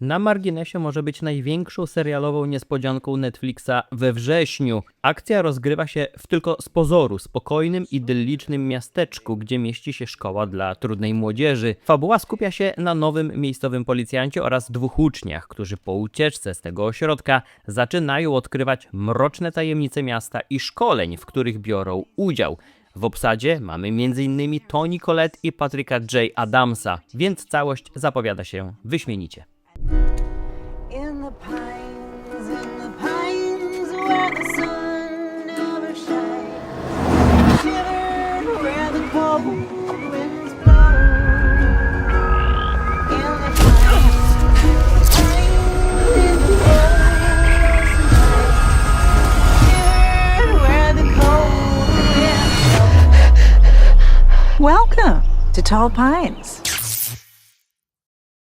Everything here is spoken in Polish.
Na marginesie może być największą serialową niespodzianką Netflixa we wrześniu. Akcja rozgrywa się w tylko z pozoru spokojnym, idyllicznym miasteczku, gdzie mieści się szkoła dla trudnej młodzieży. Fabuła skupia się na nowym miejscowym policjancie oraz dwóch uczniach, którzy po ucieczce z tego ośrodka zaczynają odkrywać mroczne tajemnice miasta i szkoleń, w których biorą udział. W obsadzie mamy m.in. Toni Collette i Patryka J. Adamsa, więc całość zapowiada się wyśmienicie. In the pines, to Tall Pines.